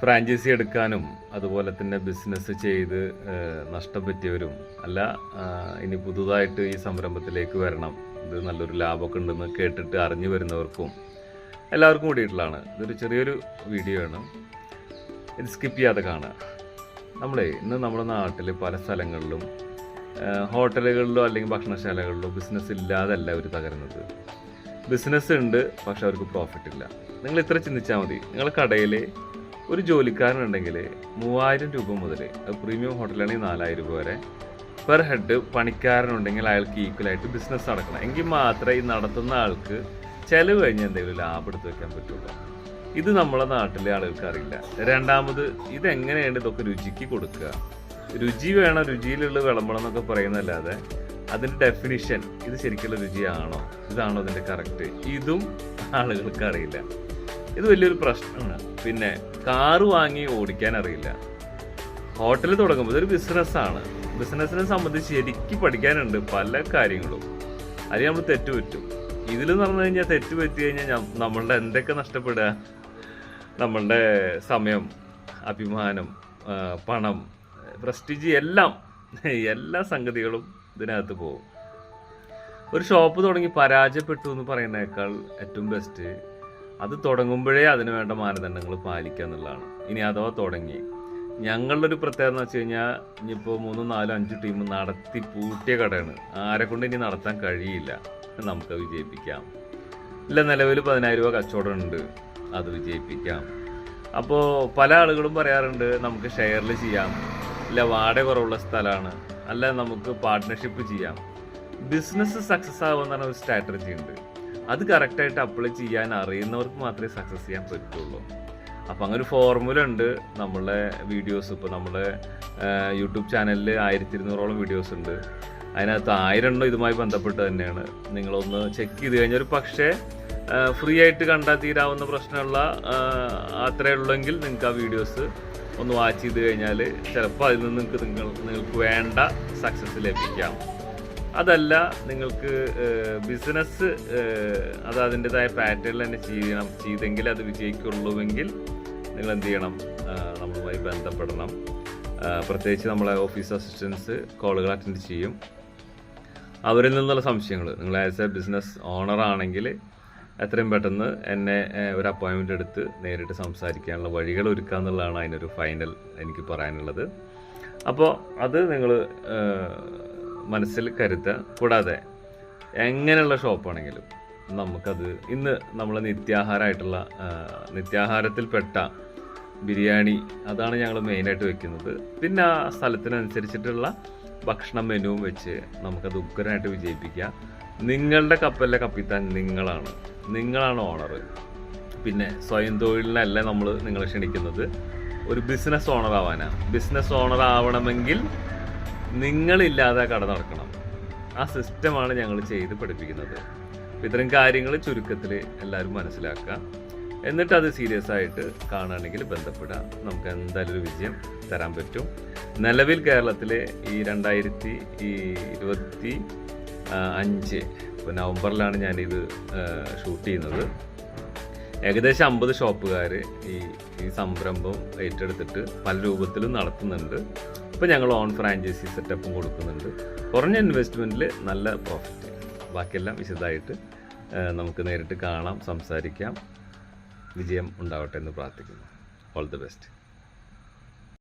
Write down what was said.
Franchise എടുക്കാനും അതുപോലെ തന്നെ ബിസിനസ് ചെയ്ത് നഷ്ടം പറ്റിയവരും അല്ല ഇനി പുതുതായിട്ട് ഈ സംരംഭത്തിലേക്ക് വരണം. ഇത് നല്ലൊരു ലാഭമൊക്കെ ഉണ്ടെന്ന് കേട്ടിട്ട് അറിഞ്ഞു വരുന്നവർക്കും എല്ലാവർക്കും കൂടിയിട്ടുള്ളതാണ്. ഇതൊരു ചെറിയൊരു വീഡിയോ ആണ്. ഇത് സ്കിപ്പ് ചെയ്യാതെ കാണുക. നമ്മളെ ഇന്ന് നമ്മുടെ നാട്ടിൽ പല സ്ഥലങ്ങളിലും ഹോട്ടലുകളിലോ അല്ലെങ്കിൽ ഭക്ഷണശാലകളിലോ ബിസിനസ് ഇല്ലാതല്ല അവർ തകരുന്നത്. ബിസിനസ് ഉണ്ട് പക്ഷെ അവർക്ക് പ്രോഫിറ്റ് ഇല്ല. നിങ്ങൾ ഇത്ര ചിന്തിച്ചാൽ മതി. നിങ്ങളുടെ കടയിൽ ഒരു ജോലിക്കാരനുണ്ടെങ്കിൽ മൂവായിരം രൂപ മുതൽ പ്രീമിയം ഹോട്ടലാണെങ്കിൽ നാലായിരം രൂപ വരെ പെർ ഹെഡ് പണിക്കാരനുണ്ടെങ്കിൽ അയാൾക്ക് ഈക്വലായിട്ട് ബിസിനസ് നടക്കണം. എങ്കിൽ മാത്രമേ ഈ നടത്തുന്ന ആൾക്ക് ചിലവ് കഴിഞ്ഞ് എന്തെങ്കിലും ലാഭം എടുത്ത് വെക്കാൻ പറ്റുള്ളൂ. ഇത് നമ്മളെ നാട്ടിലെ ആളുകൾക്ക് അറിയില്ല. രണ്ടാമത് ഇതെങ്ങനെയാണ് ഇതൊക്കെ രുചിക്ക് കൊടുക്കുക? രുചി വേണം രുചിയിലുള്ള വിളമ്പണം എന്നൊക്കെ പറയുന്നതല്ലാതെ അതിന്റെ ഡെഫിനിഷൻ ഇത് ശരിക്കുള്ള രുചിയാണോ? ഇതാണോ അതിന്റെ കറക്റ്റ് ഇതും ആളുകൾക്ക് അറിയില്ല. ഇത് വലിയൊരു പ്രശ്നമാണ്. പിന്നെ കാറ് വാങ്ങി ഓടിക്കാൻ അറിയില്ല. ഹോട്ടൽ തുടങ്ങുമ്പോൾ ഒരു ബിസിനസ്സാണ് ബിസിനസ്സിനെ സംബന്ധിച്ച് ശരിക്കും പഠിക്കാനുണ്ട് പല കാര്യങ്ങളും. അതിൽ നമ്മൾ തെറ്റുപറ്റും. ഇതിൽ എന്ന് പറഞ്ഞു കഴിഞ്ഞാൽ തെറ്റുപറ്റി കഴിഞ്ഞാൽ നമ്മളുടെ എന്തൊക്കെ നഷ്ടപ്പെടുക? നമ്മളുടെ സമയം അഭിമാനം പണം പ്രസ്റ്റീജ് എല്ലാം എല്ലാ സംഗതികളും ഇതിനകത്ത് പോകും. ഒരു ഷോപ്പ് തുടങ്ങി പരാജയപ്പെട്ടു എന്ന് പറയുന്നേക്കാൾ ഏറ്റവും ബെസ്റ്റ് അത് തുടങ്ങുമ്പോഴേ അതിന് വേണ്ട മാനദണ്ഡങ്ങൾ പാലിക്കുക എന്നുള്ളതാണ്. ഇനി അഥവാ തുടങ്ങി. ഞങ്ങളുടെ ഒരു പ്രത്യേകത എന്ന് വെച്ച് കഴിഞ്ഞാൽ ഇനിയിപ്പോൾ മൂന്നും നാലും അഞ്ച് ടീം നടത്തി പൂട്ടിയ കടയാണ്. ആരെ കൊണ്ട് ഇനി നടത്താൻ കഴിയില്ല നമുക്ക് വിജയിപ്പിക്കാം. ഇല്ല നിലവിൽ പതിനായിരം രൂപ കച്ചവടം ഉണ്ട്. അത് വിജയിപ്പിക്കാം. അപ്പോൾ പല ആളുകളും പറയാറുണ്ട് നമുക്ക് ഷെയറിൽ ചെയ്യാം. ഇല്ല വാടക കുറവുള്ള സ്ഥലമാണ്. അല്ല നമുക്ക് പാർട്ട്ണർഷിപ്പ് ചെയ്യാം. ബിസിനസ് സക്സസ് ആവുന്ന ഒരു സ്ട്രാറ്റജി ഉണ്ട്. അത് കറക്റ്റായിട്ട് അപ്ലൈ ചെയ്യാൻ അറിയുന്നവർക്ക് മാത്രമേ സക്സസ് ചെയ്യാൻ പറ്റുള്ളൂ. അപ്പം അങ്ങനെ ഒരു ഫോർമുല ഉണ്ട്. നമ്മളെ വീഡിയോസ് ഇപ്പോൾ നമ്മുടെ യൂട്യൂബ് ചാനലിൽ ആയിരത്തി ഇരുന്നൂറോളം വീഡിയോസ് ഉണ്ട്. അതിനകത്ത് ആയിരം എണ്ണം ഇതുമായി ബന്ധപ്പെട്ട് തന്നെയാണ്. നിങ്ങളൊന്ന് ചെക്ക് ചെയ്ത് കഴിഞ്ഞാൽ ഒരു പക്ഷേ ഫ്രീ ആയിട്ട് കണ്ടാൽ തീരാവുന്ന പ്രശ്നമുള്ള അത്രേ ഉള്ളെങ്കിൽ നിങ്ങൾക്ക് ആ വീഡിയോസ് ഒന്ന് വാച്ച് ചെയ്ത് കഴിഞ്ഞാൽ ചിലപ്പോൾ അതിൽ നിന്ന് നിങ്ങൾക്ക് നിങ്ങൾ നിങ്ങൾക്ക് വേണ്ട സക്സസ് ലഭിക്കാം. അതല്ല നിങ്ങൾക്ക് ബിസിനസ് അത് അതിന്റെതായ പാറ്റേണിൽ തന്നെ ചെയ്യണം. ചെയ്തെങ്കിൽ അത് വിജയിക്കുള്ളൂവെങ്കിൽ നിങ്ങൾ എന്ത് ചെയ്യണം? നമ്മളുമായി ബന്ധപ്പെടണം. പ്രത്യേകിച്ച് നമ്മളെ ഓഫീസ് അസിസ്റ്റൻസ് കോളുകൾ അറ്റൻഡ് ചെയ്യും. അവരിൽ നിന്നുള്ള സംശയങ്ങൾ. നിങ്ങൾ ആസ് എ ബിസിനസ് ഓണർ ആണെങ്കിൽ എത്രയും പെട്ടെന്ന് എന്നെ ഒരു അപ്പോയിൻമെന്റ് എടുത്ത് നേരിട്ട് സംസാരിക്കാനുള്ള വഴികൾ ഒരുക്കുക എന്നുള്ളതാണ് അതിനൊരു ഫൈനൽ എനിക്ക് പറയാനുള്ളത്. അപ്പോൾ അത് നിങ്ങൾ മനസ്സിൽ കരുതുക. കൂടാതെ എങ്ങനെയുള്ള ഷോപ്പാണെങ്കിലും നമുക്കത് ഇന്ന് നമ്മൾ നിത്യാഹാരമായിട്ടുള്ള നിത്യാഹാരത്തിൽപ്പെട്ട ബിരിയാണി അതാണ് ഞങ്ങൾ മെയിനായിട്ട് വെക്കുന്നത്. പിന്നെ ആ സ്ഥലത്തിനനുസരിച്ചിട്ടുള്ള ഭക്ഷണ മെനുവും വെച്ച് നമുക്കത് ഉഗ്രനായിട്ട് വിജയിപ്പിക്കാം നിങ്ങളുടെ കപ്പലിലെ കപ്പിത്താൻ നിങ്ങളാണ്. നിങ്ങളാണ് ഓണർ. പിന്നെ സ്വയം തൊഴിലിനല്ല നമ്മൾ നിങ്ങളെ ക്ഷണിക്കുന്നത്. ഒരു ബിസിനസ് ഓണർ ആവാനാണ്. ബിസിനസ് ഓണർ ആവണമെങ്കിൽ നിങ്ങളില്ലാതെ കട നടക്കണം. ആ സിസ്റ്റമാണ് ഞങ്ങൾ ചെയ്ത് പഠിപ്പിക്കുന്നത്. ഇത്തരം കാര്യങ്ങൾ ചുരുക്കത്തിൽ എല്ലാവരും മനസ്സിലാക്കുക. എന്നിട്ട് അത് സീരിയസ് ആയിട്ട് കാണുകയാണെങ്കിൽ ബന്ധപ്പെടുക. നമുക്ക് എന്തായാലും ഒരു വിജയം തരാൻ പറ്റും. നിലവിൽ കേരളത്തിലെ ഈ രണ്ടായിരത്തി ഈ ഇരുപത്തി അഞ്ച് ഇപ്പോൾ നവംബറിലാണ് ഞാനിത് ഷൂട്ട് ചെയ്യുന്നത്. ഏകദേശം അമ്പത് ഷോപ്പുകാർ ഈ ഈ സംരംഭം ഏറ്റെടുത്തിട്ട് പല രൂപത്തിലും നടത്തുന്നുണ്ട്. ഇപ്പോൾ ഞങ്ങൾ ഓൺ ഫ്രാഞ്ചൈസി സെറ്റപ്പും കൊടുക്കുന്നുണ്ട്. കുറഞ്ഞ ഇൻവെസ്റ്റ്മെന്റിൽ നല്ല പ്രോഫിറ്റ് ബാക്കിയെല്ലാം വിശദമായിട്ട് നമുക്ക് നേരിട്ട് കാണാം സംസാരിക്കാം. വിജയം ഉണ്ടാവട്ടെ എന്ന് പ്രാർത്ഥിക്കുന്നു. All the best